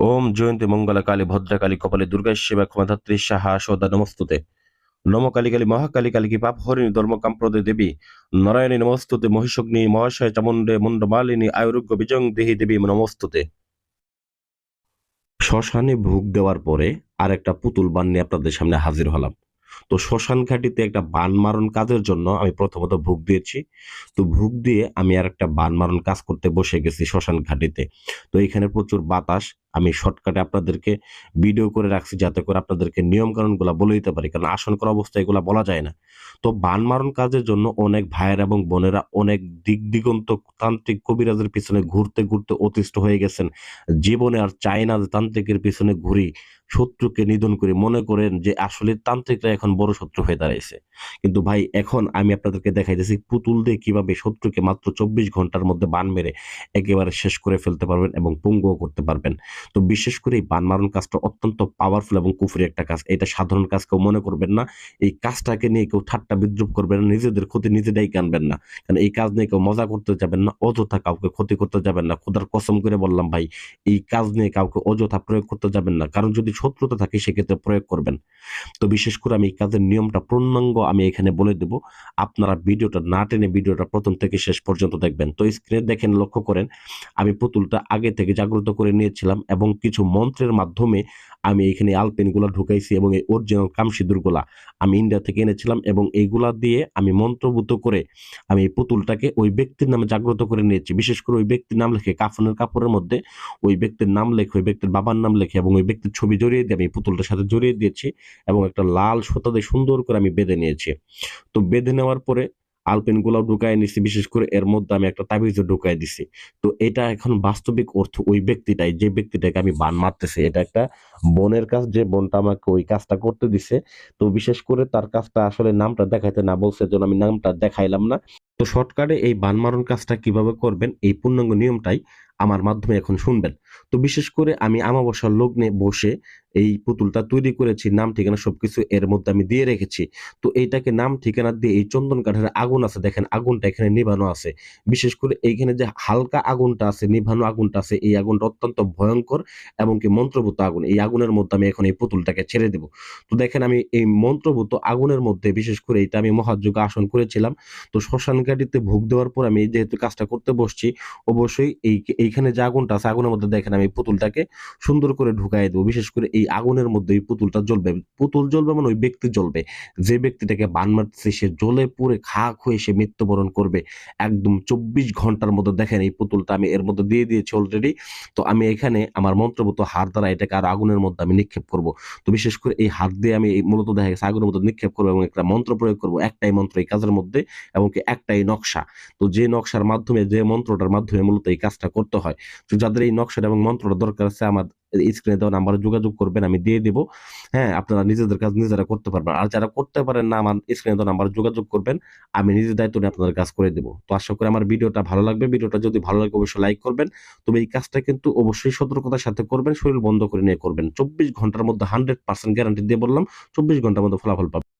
ওম জয়ন্তী মঙ্গলা কালী ভদ্রকালী কপালে দুর্গা সেবা ক্ষমাধাত্রী সাহা সদা নমস্তুতে। নম কালী কালী মহাকালী কালী কি পাপ হরিণী ধর্ম কাম্প্রদে দেবী। নারায়ণী নমস্তুতে মহিষগ্নি মহাশয় চামুণ্ডে মুন্ডমালিনী আয়ুরোগ্য বিজং দেহী দেবী নমস্তুতে। শ্মশানে ভোগ দেওয়ার পরে আর একটা পুতুল বান নিয়ে আপনাদের সামনে হাজির হলাম। তো শ্মশান ঘাটিতে একটা বান মারণ কাজের জন্য আমি প্রথমত ভোগ দিয়েছি। তো ভোগ দিয়ে আমি আর একটা বান মারণ কাজ করতে বসে গেছি শ্মশান ঘাটিতে। তো এখানে প্রচুর বাতাস। আমি শর্টকাটে আপনাদেরকে ভিডিও করে রাখছি যাতে করে আপনাদেরকে নিয়ম কানুনগুলো বলে দিতে পারি। কারণ আসন করা অবস্থায় এগুলো বলা যায় না। তো বান মারণ কাজের জন্য অনেক ভাইয়ের এবং বোনেরা অনেক দিক দিগন্ত তান্ত্রিক কবিরাজের পিছনে ঘুরতে ঘুরতে অতিষ্ঠ হয়ে গেছেন। জীবনে আর চায় না যে তান্ত্রিকের পিছনে ঘুরি। শত্রুকে নিধন করে মনে করেন যে আসলে তান্ত্রিকরা এখন বড় শত্রু হয়ে দাঁড়িয়েছে কিন্তু ভাই, এখন আমি আপনাদেরকে দেখাইতেছি পুতুল দিয়ে কীভাবে শত্রুকে মাত্র চব্বিশ ঘণ্টার মধ্যে বান মেরে একেবারে শেষ করে ফেলতে পারবেন এবং পঙ্গুও করতে পারবেন। তো বিশেষ করে এই বান মারণ কাজটা অত্যন্ত পাওয়ারফুল এবং কুফরি একটা কাজ। এটা সাধারণ কাজ, কেউ মনে করবেন না। এই কাজটাকে নিয়ে কেউ ঠাট্টা বিদ্রুপ করবেন না, নিজেদের ক্ষতি নিজেরাই কানবেন না। কারণ এই কাজ নিয়ে কেউ মজা করতে যাবেন না, অযথা কাউকে ক্ষতি করতে যাবেন না। খোদার কসম করে বললাম ভাই, এই কাজ নিয়ে কাউকে অযথা প্রয়োগ করতে যাবেন না। কারণ যদি শত্রুতা থাকে, সেক্ষেত্রে প্রয়োগ করবেন। তো বিশেষ করে আমি কাজের নিয়মটা পূর্ণাঙ্গ আমি এখানে বলে দেব। আপনারা ভিডিওটা না টেনে ভিডিওটা প্রথম থেকে শেষ পর্যন্ত দেখবেন। তো স্ক্রিনে দেখেন, লক্ষ্য করেন, আমি পুতুলটা আগে থেকে জাগ্রত করে নিয়েছিলাম এবং কিছু মন্ত্রের মাধ্যমে আমি এখানে আলপেনগুলো ঢুকাইছি এবং এই অরিজিনাল কামসিঁদুরগুলা আমি ইন্ডিয়া থেকে এনেছিলাম এবং এইগুলা দিয়ে আমি মন্ত্রভূত করে আমি এই পুতুলটাকে ওই ব্যক্তির নামে জাগ্রত করে নিয়েছি। বিশেষ করে ওই ব্যক্তির নাম লেখে কাফনের কাপড়ের মধ্যে ওই ব্যক্তির নাম লেখে, ওই ব্যক্তির বাবার নাম লেখে এবং ওই ব্যক্তির ছবি জড়িয়ে দিয়ে আমি পুতুলটার সাথে জড়িয়ে দিয়েছি এবং একটা লাল সুতা দিয়ে সুন্দর করে আমি বেঁধে নিয়েছি। তো বেঁধে নেওয়ার পরে আলপেনগুলাও ঢুকায় নিছি, বিশেষ করে এর মধ্যে আমি একটা তাবিজও ঢুকাই দিছি। তো এটা এখন বাস্তবিক অর্থ ওই ব্যক্তিটাই, যে ব্যক্তিটাকে আমি বান মারতেছি। এটা একটা বনের কাজ, যে বনটা আমাকে ওই কাজটা করতে দিছে। তো বিশেষ করে তার কাজটা আসলে নামটা দেখাইতে না বলছে যেন আমি নামটা দেখাইলাম না। তো শর্টকাটে এই বান মারণ কাজটা কীভাবে করবেন, এই পূর্ণাঙ্গ নিয়মটাই আমার মাধ্যমে এখন শুনবেন। তো বিশেষ করে আমি আমাবস্যার লগ্নে বসে এই পুতুলটা তৈরি করেছি, নাম, ঠিকানা সবকিছু এর মধ্যে আমি দিয়ে রেখেছি। তো এইটাকে নাম, ঠিকানা দিয়ে এই চন্দন কাঠের আগুন আছে, দেখেন আগুনটা এখানে নিভানো আছে। বিশেষ করে এইখানে যে হালকা আগুনটা আছে, নিভানো আগুনটা আছে, এই আগুনটা অত্যন্ত ভয়ঙ্কর এবং কি মন্ত্রভূত আগুন। এই আগুনের মধ্যে আমি এখন এই পুতুলটাকে ছেড়ে দেব। তো দেখেন আমি এই মন্ত্রভূত আগুনের মধ্যে বিশেষ করে এটা আমি মহাযোগ আসন করেছিলাম। তো শ্মশান ঘাটিতে ভোগ দেওয়ার পর আমি যেহেতু কাজটা করতে বসছি, অবশ্যই এই এইখানে যে আগুনটা আছে, আগুনের মধ্যে দেখেন আমি পুতুলটাকে সুন্দর করে ঢুকাই দেবো। বিশেষ করে এই আগুনের মধ্যে এই পুতুলটা জ্বলবে। পুতুল জ্বলবে মানে ওই ব্যক্তি জ্বলবে। যে ব্যক্তিটাকে বান মারতেছে, সে জ্বলে পুরে খাক হয়ে সে মৃত্যুবরণ করবে। একদম চব্বিশ ঘণ্টার মধ্যে দেখেন এই পুতুলটা আমি এর মধ্যে দিয়ে দিয়েছি অলরেডি তো আমি এখানে আমার মন্ত্রভূত হাত দ্বারা এটাকে আর আগুনের মধ্যে আমি নিক্ষেপ করব। তো বিশেষ করে এই হাত দিয়ে আমি মূলত দেখা গেছে আগুনের মধ্যে নিক্ষেপ করব এবং একটা মন্ত্র প্রয়োগ করব, একটাই মন্ত্র এই কাজের মধ্যে এবং একটাই নকশা। তো যে নকশার মাধ্যমে, যে মন্ত্রটার মাধ্যমে মূলত এই কাজটা করতে হয়। তো যাদের এই নকশাটা এবং মন্ত্রটা দরকার আছে, আমার স্ক্রিনে দেওয়া নাম্বারে যোগাযোগ করবেন, আমি দিয়ে দিব। হ্যাঁ আপনারা নিজেদের কাজ নিজেরা করতে পারবেন। আর যারা করতে পারেন না, আমার স্ক্রিনে দেওয়া নাম্বারে যোগাযোগ করবেন, আমি নিজের দায়িত্ব নিয়ে আপনাদের কাজ করে দেবো। তো আশা করি আমার ভিডিওটা ভালো লাগবে। ভিডিওটা যদি ভালো লাগে, অবশ্যই লাইক করবেন। তবে এই কাজটা কিন্তু অবশ্যই সতর্কতার সাথে করবেন, শরীর বন্ধ করে নিয়ে করবেন। চব্বিশ ঘণ্টার মধ্যে হান্ড্রেড পার্সেন্ট গ্যারান্টি দিয়ে বললাম, চব্বিশ ঘণ্টার মধ্যে ফলাফল পাবেন।